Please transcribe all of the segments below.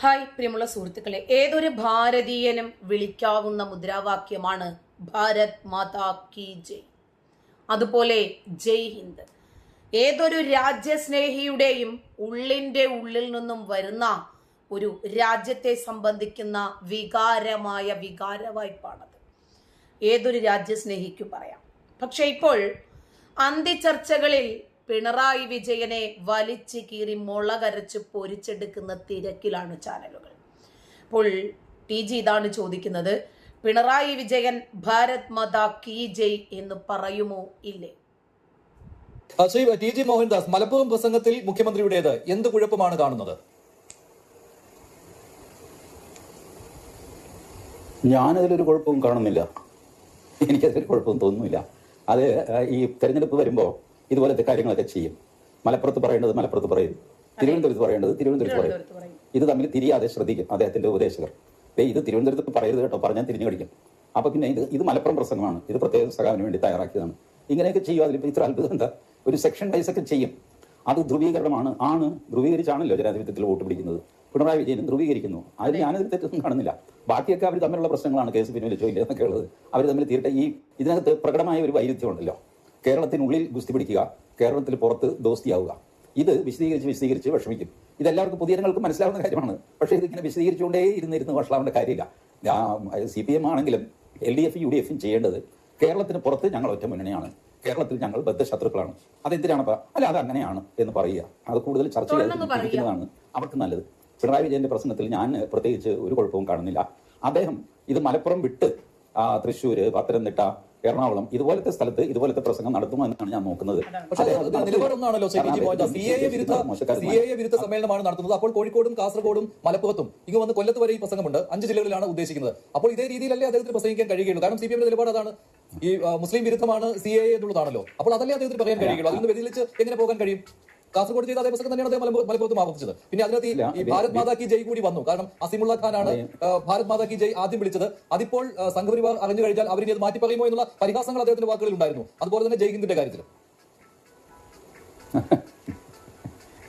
Hi പ്രിയമുള്ള സുഹൃത്തുക്കളെ ഏതൊരു ഭാരതീയനും വിളിക്കാവുന്ന മുദ്രാവാക്യമാണ് ഭാരത് മാതാ കി ജയ്. അതുപോലെ ജയ് ഹിന്ദ്. ഏതൊരു രാജ്യസ്നേഹിയുടെയും ഉള്ളിന്റെ ഉള്ളിൽ നിന്നും വരുന്ന ഒരു രാജ്യത്തെ സംബന്ധിക്കുന്ന വികാരമായ വികാര വായ്പാണത് ഏതൊരു രാജ്യസ്നേഹിക്കും പറയാം. പക്ഷെ ഇപ്പോൾ അന്ത്യചർച്ചകളിൽ പിണറായി വിജയനെ വലിച്ചു കീറി മുളകരച്ച് പൊരിച്ചെടുക്കുന്ന തിരക്കിലാണ് ചാനലുകൾ. അപ്പോൾ ടി ജി ഇതാണ് ചോദിക്കുന്നത് പിണറായി വിജയൻ ഭാരത് മാതാ കി ജയ് എന്ന് പറയുമോ ഇല്ലേ? ടി ജി മോഹൻദാസ് മലപ്പുറം പ്രസംഗത്തിൽ മുഖ്യമന്ത്രിയുടേത് എന്ത് കുഴപ്പമാണ് കാണുന്നത്? ഞാനതിലൊരു കുഴപ്പവും കാണുന്നില്ല. എനിക്കതിൽ കുഴപ്പവും തോന്നുന്നില്ല. അത് ഈ തെരഞ്ഞെടുപ്പ് വരുമ്പോൾ ഇതുപോലത്തെ കാര്യങ്ങളൊക്കെ ചെയ്യും. മലപ്പുറത്ത് പറയേണ്ടത് മലപ്പുറത്ത് പറയും. തിരുവനന്തപുരത്ത് പറയേണ്ടത് തിരുവനന്തപുരത്ത് പറയും. ഇത് തമ്മിൽ തിരിയാതെ ശ്രദ്ധിക്കും അദ്ദേഹത്തിന്റെ ഉപദേശകർ. ഇത് തിരുവനന്തപുരത്ത് പറയരുത് കേട്ടോ പറഞ്ഞാൽ തിരിഞ്ഞു കടിക്കും അപ്പൊ പിന്നെ ഇത് ഇത് മലപ്പുറം പ്രസംഗമാണ്. ഇത് പ്രത്യേക സഖാവിന് വേണ്ടി തയ്യാറാക്കിയതാണ്. ഇങ്ങനെയൊക്കെ ചെയ്യും അതിലിപ്പോൾ ഇത്ര അത്ഭുതം എന്താ? ഒരു സെക്ഷൻ വൈസ് ഒക്കെ ചെയ്യും. അത് ധ്രുവീകരണമാണ്. ആണ് ധ്രുവീകരിച്ചാണല്ലോ ജനാധിപത്യത്തിൽ വോട്ട് പിടിക്കുന്നത്. പിണറായി വിജയനും ധ്രുവീകരിക്കുന്നു. അതിൽ ഞാനതിൽ തെറ്റൊന്നും കാണുന്നില്ല. ബാക്കിയൊക്കെ അവർ തമ്മിലുള്ള പ്രശ്നങ്ങളാണ് കേസ് പിൻവലിച്ചോ ഇല്ല എന്നൊക്കെ ഉള്ളത്. അവർ തമ്മിൽ തീരട്ടെ ഈ ഇതിനകത്ത് പ്രകടമായ ഒരു വൈരുദ്ധ്യമുണ്ടല്ലോ. കേരളത്തിനുള്ളിൽ ഗുസ്തി പിടിക്കുക കേരളത്തിൽ പുറത്ത് ദോസ്തിയാവുക. ഇത് വിശദീകരിച്ച് വിശദീകരിച്ച് വിഷമിക്കും. ഇതെല്ലാവർക്കും പൊതുജനങ്ങൾക്ക് മനസ്സിലാവുന്ന കാര്യമാണ്. പക്ഷേ ഇതിങ്ങനെ വിശദീകരിച്ചുകൊണ്ടേ ഇരുന്നിരുന്ന് വഷളാവേണ്ട കാര്യമില്ല. സി പി എം ആണെങ്കിലും എൽ ഡി എഫും യു ഡി എഫും ചെയ്യേണ്ടത് കേരളത്തിന് പുറത്ത് ഞങ്ങൾ ഒറ്റ മുന്നണിയാണ്. കേരളത്തിൽ ഞങ്ങൾ ബദ്ധശത്രുക്കളാണ്. അതെന്തിനാണ് അല്ല അത് അങ്ങനെയാണ് എന്ന് പറയുക. അത് കൂടുതൽ ചർച്ച ചെയ്യുന്നതാണ് ചെയ്തിരിക്കുന്നതാണ് അവർക്ക് നല്ലത്. പിണറായി വിജയന്റെ പ്രശ്നത്തിൽ ഞാൻ പ്രത്യേകിച്ച് ഒരു കുഴപ്പവും കാണുന്നില്ല. അദ്ദേഹം ഇത് മലപ്പുറം വിട്ട് തൃശ്ശൂർ പത്തനംതിട്ട എറണാകുളം ഇതുപോലത്തെ സ്ഥലത്ത് ഇതുപോലത്തെ പ്രസംഗം നടത്തുമോ എന്നാണ് ഞാൻ നോക്കുന്നത്. നിലപാടൊന്നാണല്ലോ സി എ വിരുദ്ധ സി എ വിരുദ്ധ സമ്മേളനമാണ് നടത്തുന്നത്. അപ്പോൾ കോഴിക്കോടും കാസർഗോഡും മലപ്പുറത്തും ഇങ്ങ് വന്ന് കൊല്ലത്ത് വരെ ഈ പ്രസംഗമുണ്ട്. അഞ്ച് ജില്ലകളിലാണ് ഉദ്ദേശിക്കുന്നത്. അപ്പോൾ ഇതേ രീതിയിലല്ലേ അദ്ദേഹത്തിന് പ്രസംഗിക്കാൻ കഴിയുകയുള്ളൂ. കാരണം സി പി എമ്മിന്റെ നിലപാട് അതാണ്. ഈ മുസ്ലിം വിരുദ്ധമാണ് സി എ എന്നുള്ളതാണല്ലോ. അപ്പോൾ അതല്ലേ അദ്ദേഹത്തിന് പറയാൻ കഴിയുള്ളൂ അതിന് നിന്ന് വ്യതിരിച്ച് എങ്ങനെ പോകാൻ കഴിയും? കാസർഗോഡ് ചെയ്ത അതേ പ്രസംഗം തന്നെയാണ് അദ്ദേഹം മലപ്പുറ- മലപ്പുറത്തും ആവർത്തിച്ചത്. പിന്നെ അതിനകത്ത് ഈ- ഭാരത് മാതാ കി ജയ് കൂടി വന്നു. കാരണം അസിമുള്ള ഖാനാണ് ഭാരത് മാതാ കി ജയ് ആദ്യം വിളിച്ചത്. അതിപ്പോൾ സംഘപരിവാർ അറിഞ്ഞു കഴിഞ്ഞാൽ അവരിനി അത് മാറ്റി പറയുമോ എന്നുള്ള പരിഹാസങ്ങൾ അദ്ദേഹത്തിന്റെ വാക്കുകളിൽ ഉണ്ടായിരുന്നു. അതുപോലെ തന്നെ ജയ് ഹിന്ദിന്റെ കാര്യത്തിൽ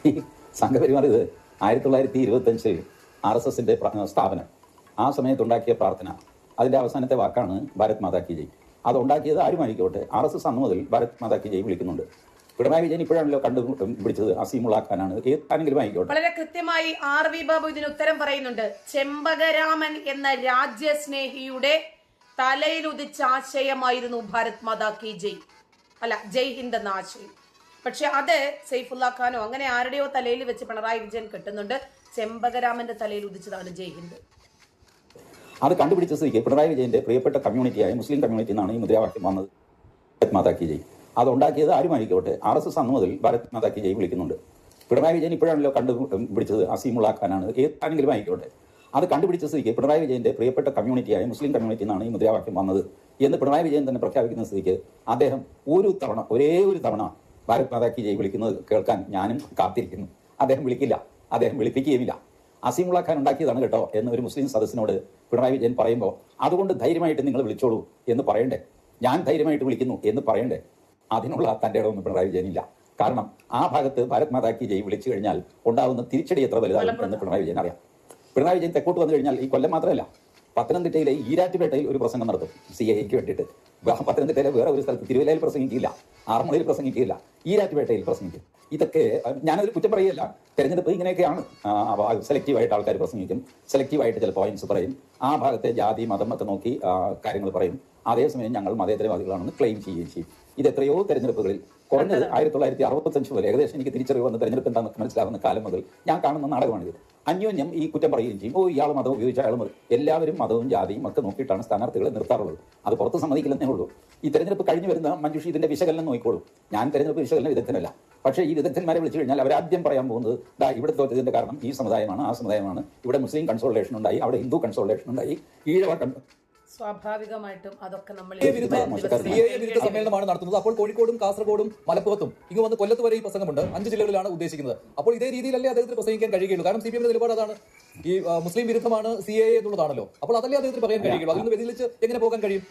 ഈ സംഘപരിവാർ ഇത് ആയിരത്തി തൊള്ളായിരത്തി ഇരുപത്തഞ്ച് ആർ എസ് എസിന്റെ സ്ഥാപനം. ആ സമയത്തുണ്ടാക്കിയ പ്രാർത്ഥന. അതിന്റെ അവസാനത്തെ വാക്കാണ് ഭാരത് മാതാ കി ജയ്. അത് ഉണ്ടാക്കിയത് ആരുമായിരിക്കോട്ടെ? ആർ എസ് എസ് അന്ന് മുതൽ ഭാരത് മാതാ കി ജയ് വിളിക്കുന്നുണ്ട്. പിണറായി വിജയൻ ഇപ്പോഴാണല്ലോ കണ്ടു പിടിച്ചത്. അസീമുള്ള ഖാനാണ് ഏതാണെങ്കിലും ആയിക്കോട്ടെ. വളരെ കൃത്യമായി ആർ വി ബാബു ഇതിന് ഉത്തരം പറയുന്നുണ്ട്. ചെമ്പകരാമൻ എന്ന രാജ്യസ്നേഹിയുടെ തലയിൽ ഉദിച്ച ആശയമായിരുന്നു ഭാരത് മാതാ കി ജയ്. അല്ല ജയ് ഹിന്ദ് എന്ന ആശയം. പക്ഷെ അത് സൈഫുല്ല ഖാനോ അങ്ങനെ ആരുടെയോ തലയിൽ വെച്ച് പിണറായി വിജയൻ കെട്ടുന്നുണ്ട്. ചെമ്പകരാമന്റെ തലയിൽ ഉദിച്ചതാണ് ജയ് ഹിന്ദ്. അത് കണ്ടുപിടിച്ച സ്ഥിതിക്ക് പിണറായി വിജയന്റെ പ്രിയപ്പെട്ട കമ്മ്യൂണിറ്റിയായ മുസ്ലിം കമ്മ്യൂണിറ്റി എന്നാണ് ഈ മുദ്രാവാക്യം വന്നത്. ഭാരത് മാതാ കി ജയ്. അത് ഉണ്ടാക്കിയത് ആരുമായിരിക്കോട്ടെ ആർ എസ് എസ് അന്ന് മുതൽ ഭാരത് മാതാക്കി ജയ് വിളിക്കുന്നുണ്ട്. പിണറായി വിജയൻ ഇപ്പോഴാണല്ലോ കണ്ടു പിടിച്ചത്. അസീമുള്ളാക്കാനാണ് ഏതാണെങ്കിലും ആയിക്കോട്ടെ അത് കണ്ടുപിടിച്ച സ്ഥിതിക്ക് പിണറായി വിജയന്റെ പ്രിയപ്പെട്ട കമ്മ്യൂണിറ്റിയായ മുസ്ലിം കമ്മ്യൂണിറ്റി എന്നാണ് ഈ മുദ്രാവാക്യം വന്നത് എന്ന് പിണറായി വിജയൻ തന്നെ പ്രഖ്യാപിക്കുന്ന സ്ഥിതിക്ക് അദ്ദേഹം ഒരു തവണ ഒരേ ഒരു തവണ ഭാരത് മാതാക്കി ജയ് വിളിക്കുന്നത് കേൾക്കാൻ ഞാനും കാത്തിരിക്കുന്നു. അദ്ദേഹം വിളിക്കില്ല. അദ്ദേഹം വിളിപ്പിക്കുകയുമില്ല. അസീമുള്ള ഖാൻ ഉണ്ടാക്കിയതാണ് കേട്ടോ എന്ന് ഒരു മുസ്ലിം സദസ്സിനോട് പിണറായി വിജയൻ പറയുമ്പോൾ അതുകൊണ്ട് ധൈര്യമായിട്ട് നിങ്ങൾ വിളിച്ചോളൂ എന്ന് പറയണ്ടേ? ഞാൻ ധൈര്യമായിട്ട് വിളിക്കുന്നു എന്ന് പറയണ്ടേ? അതിനുള്ള തന്റെ ഇടമൊന്നും പിണറായി വിജയനില്ല. കാരണം ആ ഭാഗത്ത് ഭാരത് മാതാ കി ജയ് വിളിച്ചു കഴിഞ്ഞാൽ ഉണ്ടാകുന്ന തിരിച്ചടി എത്ര വലുതാകും എന്ന് പിണറായി വിജയൻ അറിയാം. പിണറായി വിജയൻ തെക്കോട്ട് വന്നു കഴിഞ്ഞാൽ ഈ കൊല്ലം മാത്രമല്ല പത്തനംതിട്ടയിലെ ഈരാറ്റുപേട്ടയിൽ ഒരു പ്രസംഗം നടത്തും സി എക്ക് വേണ്ടിയിട്ട്. പത്തനംതിട്ടയിലെ വേറെ ഒരു സ്ഥലത്ത് തിരുവല്ലയിൽ പ്രസംഗിക്കില്ല ആറന്മുളയിൽ പ്രസംഗിക്കില്ല ഈരാറ്റുപേട്ടയിൽ പ്രസംഗിക്കും. ഇതൊക്കെ ഞാനൊരു കുറ്റം പറയുകയല്ല തെരഞ്ഞെടുപ്പ് ഇങ്ങനെയൊക്കെയാണ് സെലക്റ്റീവായിട്ട് ആൾക്കാർ പ്രസംഗിക്കും. സെലക്റ്റീവായിട്ട് ചില പോയിന്റ്സ് പറയും. ആ ഭാഗത്തെ ജാതി മതം ഒക്കെ നോക്കി കാര്യങ്ങൾ പറയും. അതേസമയം ഞങ്ങൾ മതേതരവാദികളാണെന്ന് ക്ലെയിം ചെയ്യുകയും ചെയ്യും. ഇത് എത്രയോ തെരഞ്ഞെടുപ്പുകളിൽ കുറഞ്ഞത് ആയിരത്തി തൊള്ളായിരത്തി അറുപത്തഞ്ച് മുതൽ ഏകദേശം എനിക്ക് തിരിച്ചറിവ് വന്ന തെരഞ്ഞെടുപ്പ് എന്താണെന്ന് മനസ്സിലാവുന്ന കാലം മുതൽ ഞാൻ കാണുന്ന നാടകമാണിത്. അന്യോന്യം ഈ കുറ്റം പറയുകയും ചെയ്യും. ഓ ഇയാൾ മതം ഉപയോഗിച്ച അയാൾ മതം. എല്ലാവരും മതവും ജാതിയും ഒക്കെ നോക്കിയിട്ടാണ് സ്ഥാനാർത്ഥികളെ നിർത്താറുള്ളത്. അത് പുറത്ത് സമ്മതിക്കില്ലെന്നേ ഉള്ളൂ. ഈ തെരഞ്ഞെടുപ്പ് കഴിഞ്ഞു വരുന്ന മഞ്ജുഷി ഇതിന്റെ വിശകലനം നോക്കിക്കോളൂ. ഞാൻ തെരഞ്ഞെടുപ്പ് വിശകലന വിദഗ്ധനല്ല. പക്ഷേ ഈ വിദഗ്ധന്മാരെ വിളിച്ചു കഴിഞ്ഞാൽ അവരാദ്യം പറയാൻ പോകുന്നത് ദാ ഇവിടെ തോറ്റതിന്റെ കാരണം ഈ സമുദായമാണ് ആ സമുദായമാണ്. ഇവിടെ മുസ്ലിം കൺസോൾട്ടേഷൻ ഉണ്ടായി അവിടെ ഹിന്ദു കൺസോൾട്ടേഷൻ ഉണ്ടായി ഈഴവ സ്വാഭാവികമായിട്ടും അതൊക്കെ നമ്മൾ വിരുദ്ധ സമ്മേളനമാണ് നടത്തുന്നത്. അപ്പോൾ കോഴിക്കോടും കാസർഗോഡും മലപ്പുറത്തും ഇങ്ങ് വന്ന് കൊല്ലത്ത് വരെ ഈ പ്രസംഗമുണ്ട്. അഞ്ച് ജില്ലകളിലാണ് ഉദ്ദേശിക്കുന്നത്. അപ്പോൾ ഇതേ രീതിയിലല്ലേ അദ്ദേഹത്തിന് പ്രസംഗിക്കാൻ കഴിയുകയുള്ളൂ. കാരണം സി പി എമ്മിന്റെ നിലപാട് അതാണ്. ഈ മുസ്ലിം വിരുദ്ധമാണ് സി എ എന്നുള്ളതാണല്ലോ. അപ്പോൾ അതല്ലേ അദ്ദേഹത്തിന് പറയാൻ കഴിയുള്ളൂ. അതിൽ നിന്ന് വ്യതിരിച്ച് എങ്ങനെ പോകാൻ കഴിയും?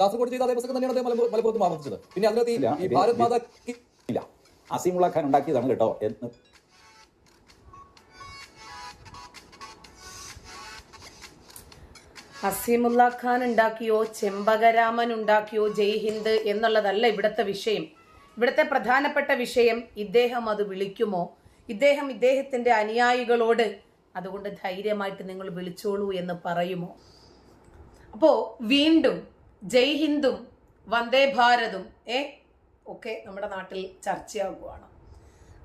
കാസർഗോഡ് ചെയ്ത അതേ പ്രസംഗം തന്നെയാണ് അദ്ദേഹം മലപ്പുറ- മലപ്പുറത്തും ആവർത്തിച്ചത്. പിന്നെ അതിനകത്ത് ഇല്ല, ഈ- ഈ ഭാരത് മാതാ ഇല്ല അസീമുള്ള ഖാൻ ഉണ്ടാക്കിയതാണ് കേട്ടോ ഹസീമുല്ല ഖാൻ ഉണ്ടാക്കിയോ ചെമ്പകരാമൻ ഉണ്ടാക്കിയോ ജയ് ഹിന്ദ് എന്നുള്ളതല്ല ഇവിടുത്തെ വിഷയം. ഇവിടുത്തെ പ്രധാനപ്പെട്ട വിഷയം ഇദ്ദേഹം അത് വിളിക്കുമോ? ഇദ്ദേഹം ഇദ്ദേഹത്തിന്റെ അനുയായികളോട് അതുകൊണ്ട് ധൈര്യമായിട്ട് നിങ്ങൾ വിളിച്ചോളൂ എന്ന് പറയുമോ? അപ്പോ വീണ്ടും ജയ് ഹിന്ദും വന്ദേ ഭാരതും ഏ ഒക്കെ നമ്മുടെ നാട്ടിൽ ചർച്ചയാകുവാണ്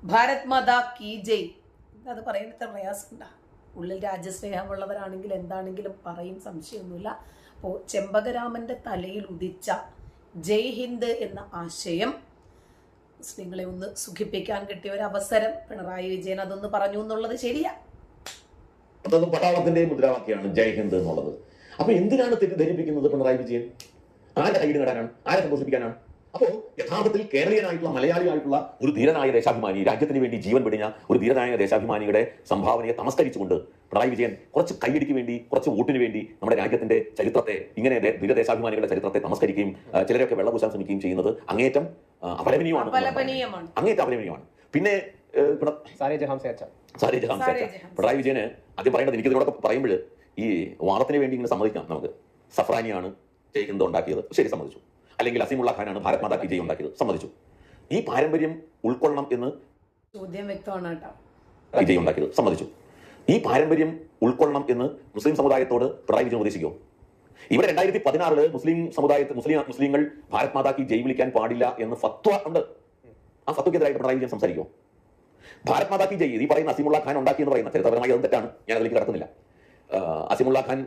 ഭാരത് മാതാ കി ജയ്. അത് പറയുന്നത് പ്രയാസമുണ്ടാ. ഉള്ളിൽ രാജ്യസ്നേഹമുള്ളവരാണെങ്കിൽ എന്താണെങ്കിലും പറയും സംശയമൊന്നുമില്ല. അപ്പോൾ ചെമ്പകരാമന്റെ തലയിൽ ഉദിച്ച ജയ് ഹിന്ദ് എന്ന ആശയം മുസ്ലിങ്ങളെ ഒന്ന് സുഖിപ്പിക്കാൻ കിട്ടിയ ഒരു അവസരം പിണറായി വിജയൻ അതൊന്ന് പറഞ്ഞു എന്നുള്ളത് ശരിയാ. അതൊന്നും പട്ടാളത്തിന്റെ മുദ്രാവാക്യമാണ് ജയ് ഹിന്ദ് എന്നുള്ളത്. അപ്പൊ എന്തിനാണ് തെറ്റിദ്ധരിപ്പിക്കുന്നത് പിണറായി വിജയൻ? ആരെ കൈയ്യിൽ നേടാനാണ്? ആരെ സന്തോഷിപ്പിക്കാനാണ്? അപ്പോ യഥാർത്ഥത്തിൽ കേരളീയനായിട്ടുള്ള മലയാളിയായിട്ടുള്ള ഒരു ധീരനായ ദേശാഭിമാനി രാജ്യത്തിന് വേണ്ടി ജീവൻ വെടിഞ്ഞ ഒരു ധീരനായ ദേശാഭിമാനിയുടെ സംഭാവനയെ തമസ്കരിച്ചുകൊണ്ട് പിണറായി വിജയൻ കുറച്ച് കൈയടിക്ക് വേണ്ടി കുറച്ച് വോട്ടിന് വേണ്ടി നമ്മുടെ രാജ്യത്തിന്റെ ചരിത്രത്തെ ഇങ്ങനെ ധീരദേശാഭിമാനികളുടെ ചരിത്രത്തെ തമസ്കരിക്കുകയും ചിലരൊക്കെ വെള്ളപൂശാൻ ശ്രമിക്കുകയും ചെയ്യുന്നത് അങ്ങേറ്റം അപലപനീയമാണ്. അങ്ങേറ്റം അപലപനീയമാണ്. പിന്നെ. പിണറായി വിജയന് ആദ്യം പറയേണ്ടത് എനിക്ക് ഇതിനോടൊക്കെ പറയുമ്പോൾ ഈ വാദത്തിന് വേണ്ടി ഇങ്ങനെ സമ്മതിക്കാം നമുക്ക്. സഫ്രാനിയാണ് ചെയ്യുന്നത് ഉണ്ടാക്കിയത് ശരി സമ്മതിച്ചു. അല്ലെങ്കിൽ അസീമുള്ള ഖാനാണ് ഭാരത് മാതാ കി ജയ് ഉണ്ടാക്കിയത്. സമ്മതിച്ചു. ഈ പാരമ്പര്യം ഉൾക്കൊള്ളണം എന്ന് ചോദ്യം വ്യക്തമാണ് കേട്ടോ. വിജയ് ഉണ്ടാക്കിയത്. സമ്മതിച്ചു. ഈ പാരമ്പര്യം ഉൾക്കൊള്ളണം എന്ന് മുസ്ലിം സമുദായത്തോട് പിണറായി വിജയൻ ഉപദേശിക്കുമോ ഇവിടെ രണ്ടായിരത്തി പതിനാറിൽ മുസ്ലിം സമുദായത്തിൽ മുസ്ലിം മുസ്ലിങ്ങൾ ഭാരത് മാതാ കി ജയ് വിളിക്കാൻ പാടില്ല എന്ന് ഫത്വ ഉണ്ട്. ആ ഫത്വക്കെതിരായിട്ട് പിണറായി വിജയൻ സംസാരിക്കോ? ഭാരത് മാതാ കി ജയ് ഈ പറയുന്ന അസീമുള്ള ഖാൻ ഉണ്ടാക്കി എന്ന് പറയുന്ന ചരിത്രപരമായി അതും തെറ്റാണ്. ഞാൻ അതിലേക്ക് കടക്കുന്നില്ല. അസിമുള്ള ഖാൻ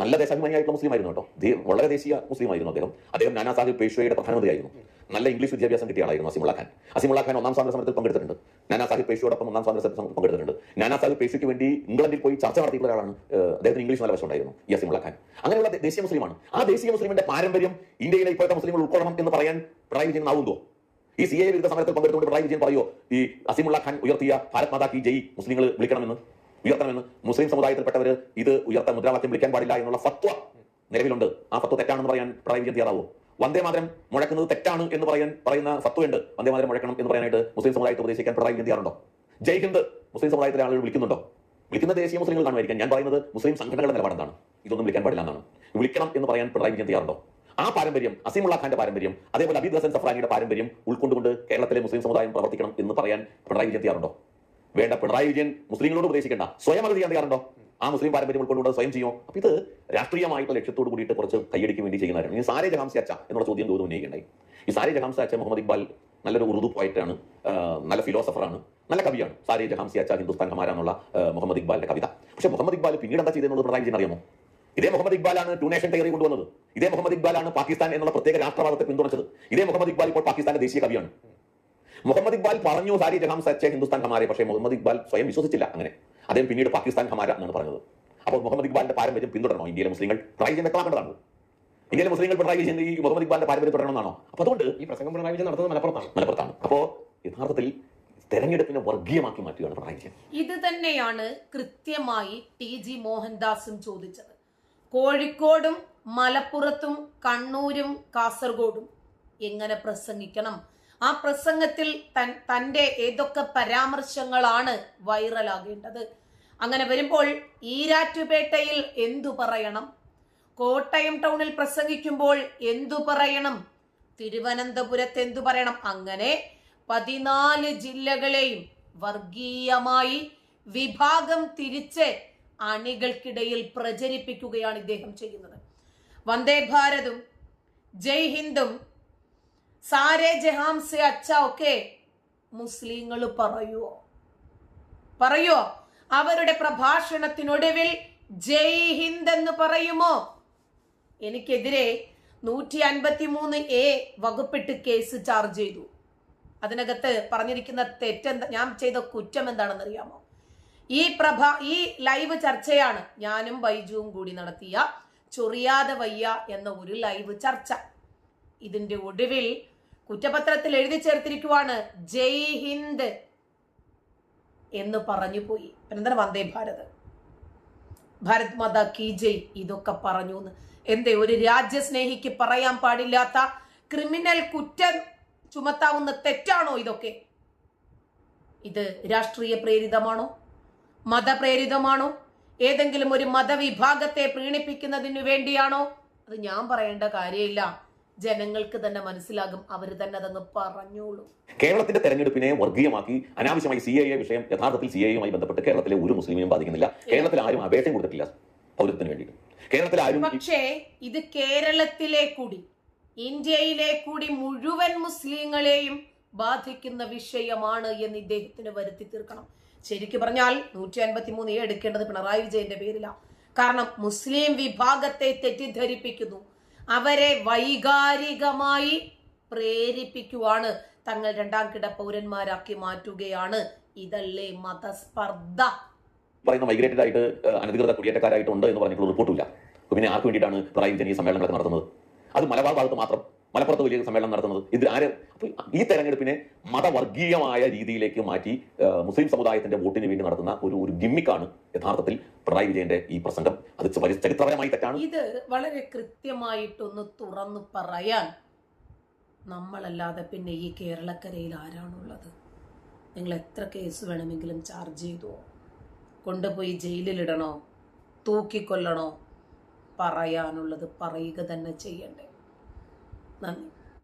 നല്ല ദേശാഭിമാനിയായിട്ടുള്ള മുസ്ലിം ആയിരുന്നു കേട്ടോ വളരെ ദേശീയ മുസ്ലിം ആയിരുന്നു അദ്ദേഹം. അദ്ദേഹം നാനാ സാഹിബ് പേഷ്വയുടെ പ്രധാനമന്ത്രിയായിരുന്നു. നല്ല ഇംഗ്ലീഷ് വിദ്യാഭ്യാസം കിട്ടിയ ആളായിരുന്നു അസിമുള്ള ഖാൻ. അസിമുള്ള ഖാൻ ഒന്നാം സ്വാതന്ത്ര്യ സമരത്തിൽ പങ്കെടുത്തിട്ടുണ്ട്. നാനാ സാഹിബ് പേഷ്വയോടൊപ്പം ഒന്നാം സ്വാതന്ത്ര്യ സമരത്തിൽ പങ്കെടുത്തിട്ടുണ്ട്. നാനാ സാഹിബ് പേഷ്വയ്ക്ക് വേണ്ടി ഇംഗ്ലണ്ടിൽ പോയി ചർച്ച നടത്തിയിട്ടുള്ള ഒരാളാണ് അദ്ദേഹത്തിന് ഇംഗ്ലീഷ് നല്ല വശമുണ്ടായിരുന്നു ഈ അസിമുള്ള ഖാൻ. അങ്ങനെയുള്ള ദേശീയ മുസ്ലിമാണ്. ആ ദേശീയ മുസ്ലിമിന്റെ പാരമ്പര്യം ഇന്ത്യയിലെ ഇപ്പോഴത്തെ മുസ്ലിങ്ങൾ ഉൾക്കൊള്ളണം എന്ന് പറയാൻ പിണറായി വിജയൻ ആവുന്നോ ഈ സി എ വിരുദ്ധ സമരത്തിൽ പങ്കെടുത്തുകൊണ്ട് പിണറായി വിജയൻ പറയോ ഈ അസിമുള്ള ഖാൻ ഉയർത്തിയ ഭാരത് മാതാ കി ജയ് മുസ്ലിങ്ങൾ വിളിക്കണമെന്ന്? ഉയർത്തണമെന്ന് മുസ്ലിം സമുദായത്തിൽപ്പെട്ടവർ ഇത് ഉയർത്ത മുദ്രാവാക്യം വിളിക്കാൻ പാടില്ല എന്നുള്ള ഫത്വ നിലവിലുണ്ട്. ആ ഫത്വ തെറ്റാണെന്ന് പറയാൻ പിണറായി വിജയൻ തയ്യാറാവോ? വന്ദേ മാതരം മുഴക്കുന്നത് തെറ്റാണ് എന്ന് പറയാൻ പറയുന്ന ഫത്വയുണ്ട്. വന്ദേ മാതരം മുഴക്കണം എന്ന് പറയാനായിട്ട് മുസ്ലിം സമുദായത്തെ ഉപദേശിക്കാൻ പിണറായി വിജയൻ തയ്യാറുണ്ടോ? ജയ് ഹിന്ദ് മുസ്ലിം സമുദായത്തിലെ ആളുകൾ വിളിക്കുന്നുണ്ടോ? വിളിക്കുന്ന ദേശീയ മുസ്ലിങ്ങൾ കാണുമായിരിക്കാം. ഞാൻ പറയുന്നത് മുസ്ലിം സംഘടനകളുടെ നിലപാടെന്താണ് ഇതൊന്നും വിളിക്കാൻ പാടില്ല എന്നാണ്. വിളിക്കണം എന്ന് പറയാൻ പിണറായി വിജയൻ തയ്യാറുണ്ടോ? ആ പാരമ്പര്യം അസീമുള്ള ഖാന്റെ പാരമ്പര്യം അതേപോലെ അബീദ് ഹസൻ സഫ്രാനിയുടെ പാരമ്പര്യം ഉൾക്കൊണ്ടുകൊണ്ട് കേരളത്തിലെ മുസ്ലിം സമുദായം പ്രവർത്തിക്കണം എന്ന് പറയാൻ പിണറായി വിജയൻ വേണ്ട പിണറായി വിജയൻ മുസ്ലിങ്ങളോട് ഉപദേശിക്കേണ്ട. സ്വയം അത് ചെയ്യാൻ തയ്യാറുണ്ടോ? ആ മുസ്ലിം പാരമ്പര്യം ഉൾക്കൊണ്ടുകൊണ്ട് സ്വയം ചെയ്യും? അപ്പൊ ഇത് രാഷ്ട്രീയമായിട്ടുള്ള ലക്ഷ്യത്തോട് കൂടിയിട്ട് കുറച്ച് കൈയടിക്ക് വേണ്ടി ചെയ്യുന്നവരാണ് ഇനി സാരേ ജഹാംസി അച്ഛ എന്നുള്ള ചോദ്യം തോന്നുന്നു ഉന്നയിക്കേണ്ടായി. ഈ സാരേ ജഹാംസി അച്ഛ മുഹമ്മദ് ഇക്ബാൽ നല്ലൊരു ഉറുദു പോയിട്ടാണ് നല്ല ഫിലോസഫറാണ് നല്ല കവിയാണ്. സാരേ ജഹാംസി അച്ഛ ഹിന്ദുസ്ഥാൻ ഹമാര എന്നുള്ള മുഹമ്മദ് ഇക്ബാലിന്റെ കവിത. പക്ഷെ മുഹമ്മദ് ഇക്ബാൽ പിന്നീട് എന്താ ചെയ്തെന്നുള്ളത് പിണറായി വിജയൻ അറിയാമോ? ഇതേ മുഹമ്മദ് ഇക്ബാലാണ് ടു നേഷൻ തിയറി കൊണ്ടുവന്നത്. ഇതേ മുഹമ്മദ് ഇക്ബാലാണ് പാകിസ്ഥാൻ എന്നുള്ള പ്രത്യേക രാഷ്ട്രവാദത്തെ പിന്തുണച്ചത്. ഇതേ മുഹമ്മദ് ഇക്ബാൽ ഇപ്പോൾ പാകിസ്ഥാന്റെ ദേശീയ കവിയാണ്. മുഹമ്മദ് ഇക്ബാൽ പറഞ്ഞു സാരി ജഹാം സച്ച ഹിന്ദുസ്ഥാൻ ഹമാരെ പക്ഷേ മുഹമ്മദ് ഇക്ബാൽ സ്വയം വിശ്വസിച്ചില്ല അങ്ങനെ. അദ്ദേഹം പിന്നീട് പാകിസ്ഥാൻ ഹമാര എന്നാണ് പറഞ്ഞത്. അപ്പോൾ മുഹമ്മദ് ഇക്ബാലിന്റെ പാരമ്പര്യം പിന്തുടരണോ ഇന്ത്യയിലെ മുസ്ലിങ്ങൾ? ട്രൈ വ്യക്തമാക്കേണ്ടതാണ്. ഇന്ത്യയിലെ മുസ്ലിങ്ങൾ പിണറായി വിജയൻ ഈ മുഹമ്മദ് ഇക്ബാലിന്റെ പാരമ്പര്യം തുടരണമെന്നാണോ? അപ്പൊ അതുകൊണ്ട് ഈ പ്രസംഗം പിണറായി വിജയൻ നടത്തുന്നത് മലപ്പുറത്താണ്. മലപ്പുറത്താണ്. അപ്പോ യഥാർത്ഥത്തിൽ തെരഞ്ഞെടുപ്പിനെ വർഗീയമാക്കി മാറ്റുകയാണ് പിണറായി വിജയൻ. ഇത് തന്നെയാണ് കൃത്യമായി ടി ജി മോഹൻദാസും ചോദിച്ചത്. കോഴിക്കോടും മലപ്പുറത്തും കണ്ണൂരും കാസർഗോഡും എങ്ങനെ പ്രസംഗിക്കണം? ആ പ്രസംഗത്തിൽ തൻ തന്റെ ഏതൊക്കെ പരാമർശങ്ങളാണ് വൈറലാകേണ്ടത്? അങ്ങനെ വരുമ്പോൾ ഈരാറ്റുപേട്ടയിൽ എന്തു പറയണം? കോട്ടയം ടൗണിൽ പ്രസംഗിക്കുമ്പോൾ എന്തു പറയണം? തിരുവനന്തപുരത്ത് എന്തു പറയണം? അങ്ങനെ പതിനാല് ജില്ലകളെയും വർഗീയമായി വിഭാഗം തിരിച്ച് അണികൾക്കിടയിൽ പ്രചരിപ്പിക്കുകയാണ് ഇദ്ദേഹം ചെയ്യുന്നത്. വന്ദേ ഭാരതും ജയ് ഹിന്ദും സാരേ ജഹാംസെ അച്ഛ ഒക്കെ മുസ്ലിങ്ങൾ പറയുവോ? പറയുവോ? അവരുടെ പ്രഭാഷണത്തിനൊടുവിൽ ജയ് ഹിന്ദ് എന്ന് പറയുമോ? എനിക്കെതിരെ നൂറ്റി അൻപത്തി മൂന്ന് എ വകുപ്പിട്ട് കേസ് ചാർജ് ചെയ്തു. അതിനകത്ത് പറഞ്ഞിരിക്കുന്ന തെറ്റെന്താ ഞാൻ ചെയ്ത കുറ്റം എന്താണെന്ന് അറിയാമോ ഈ പ്രഭ ഈ ലൈവ് ചർച്ചയാണ് ഞാനും ബൈജുവും കൂടി നടത്തിയ ചൊറിയാതെ വയ്യ എന്ന ഒരു ലൈവ് ചർച്ച. ഇതിന്റെ ഒടുവിൽ കുറ്റപത്രത്തിൽ എഴുതി ചേർത്തിരിക്കുവാണ് ജയ് ഹിന്ദ് എന്ന് പറഞ്ഞു പോയി. എന്താണ് വന്ദേ ഭാരത്? ഭാരത് മാതാ കി ജയ് ഇതൊക്കെ പറഞ്ഞു എന്ന് എന്തേ ഒരു രാജ്യസ്നേഹിക്ക് പറയാൻ പാടില്ലാത്ത ക്രിമിനൽ കുറ്റം ചുമത്താവുന്ന തെറ്റാണോ ഇതൊക്കെ? ഇത് രാഷ്ട്രീയ പ്രേരിതമാണോ? മതപ്രേരിതമാണോ? ഏതെങ്കിലും ഒരു മതവിഭാഗത്തെ പ്രീണിപ്പിക്കുന്നതിനു വേണ്ടിയാണോ? അത് ഞാൻ പറയേണ്ട കാര്യമില്ല. ജനങ്ങൾക്ക് തന്നെ മനസ്സിലാകും അവർ തന്നെ അതങ്ങ് പറഞ്ഞോളൂ. കേരളത്തിന്റെ തെരഞ്ഞെടുപ്പിനെ വർഗീയമാക്കി അനാവശ്യമായി സി എ വിഷയം യഥാർത്ഥത്തിൽ സി എയുമായി ബന്ധപ്പെട്ട് കേരളത്തിലെ ഒരു മുസ്ലിമിനും ബാധിക്കുന്നില്ല. കേരളത്തിൽ ആരും അപേക്ഷയും കൊടുത്തിട്ടില്ല പൗരത്വത്തിന് വേണ്ടിയിട്ട്. കേരളത്തിൽ ആരും പക്ഷേ ഇത് കേരളത്തിലെ കൂടി ഇന്ത്യയിലെ കൂടി മുഴുവൻ മുസ്ലിങ്ങളെയും ബാധിക്കുന്ന വിഷയമാണ് എന്ന് ഇദ്ദേഹത്തിന് വരുത്തി തീർക്കണം. ശരിക്കു പറഞ്ഞാൽ നൂറ്റി അൻപത്തി മൂന്ന് എ എടുക്കേണ്ടത് പിണറായി വിജയന്റെ പേരിലാണ് കാരണം മുസ്ലിം വിഭാഗത്തെ തെറ്റിദ്ധരിപ്പിക്കുന്നു. അവരെ വൈകാരികമായി പ്രേരിപ്പിക്കുവാണ്. തങ്ങൾ രണ്ടാം കിട പൗരന്മാരാക്കി മാറ്റുകയാണ്. ഇതല്ലേ മതസ്പർദ്ധ. പറയുന്ന മൈഗ്രേറ്റഡ് ആയിട്ട് അനധികൃത കുടിയേറ്റക്കാരായിട്ടുണ്ട് എന്ന് പറഞ്ഞിട്ടുള്ള റിപ്പോർട്ടില്ല പിന്നെ ആർക്ക് വേണ്ടിയിട്ടാണ് പിണറായി വിജയൻ ഈ സമ്മേളനങ്ങളൊക്കെ നടത്തുന്നത്? അത് മലബാർ ഭാഗത്ത് മാത്രം മലപ്പുറത്ത് വലിയ സമ്മേളനം നടത്തുന്നത്. ഇത് ആര്? ഈ തെരഞ്ഞെടുപ്പിനെ മതവർഗീയമായ രീതിയിലേക്ക് മാറ്റി മുസ്ലിം സമുദായത്തിന്റെ വോട്ടിന് വേണ്ടി നടത്തുന്ന ഒരു ഒരു ഗിമ്മിക്കാണ് യഥാർത്ഥത്തിൽ പിണറായി വിജയന്റെ ഈ പ്രസംഗം. അത് ചരിത്രപരമായി തെറ്റാണ്. ഇത് വളരെ കൃത്യമായിട്ടൊന്ന് തുറന്നു പറയാൻ നമ്മളല്ലാതെ പിന്നെ ഈ കേരളക്കരയിൽ ആരാണുള്ളത്? നിങ്ങൾ എത്ര കേസ് വേണമെങ്കിലും ചാർജ് ചെയ്തോ? കൊണ്ടുപോയി ജയിലിലിടണോ? തൂക്കിക്കൊല്ലണോ? പറയാനുള്ളത് പറയുക തന്നെ ചെയ്യണ്ടേ. Love you.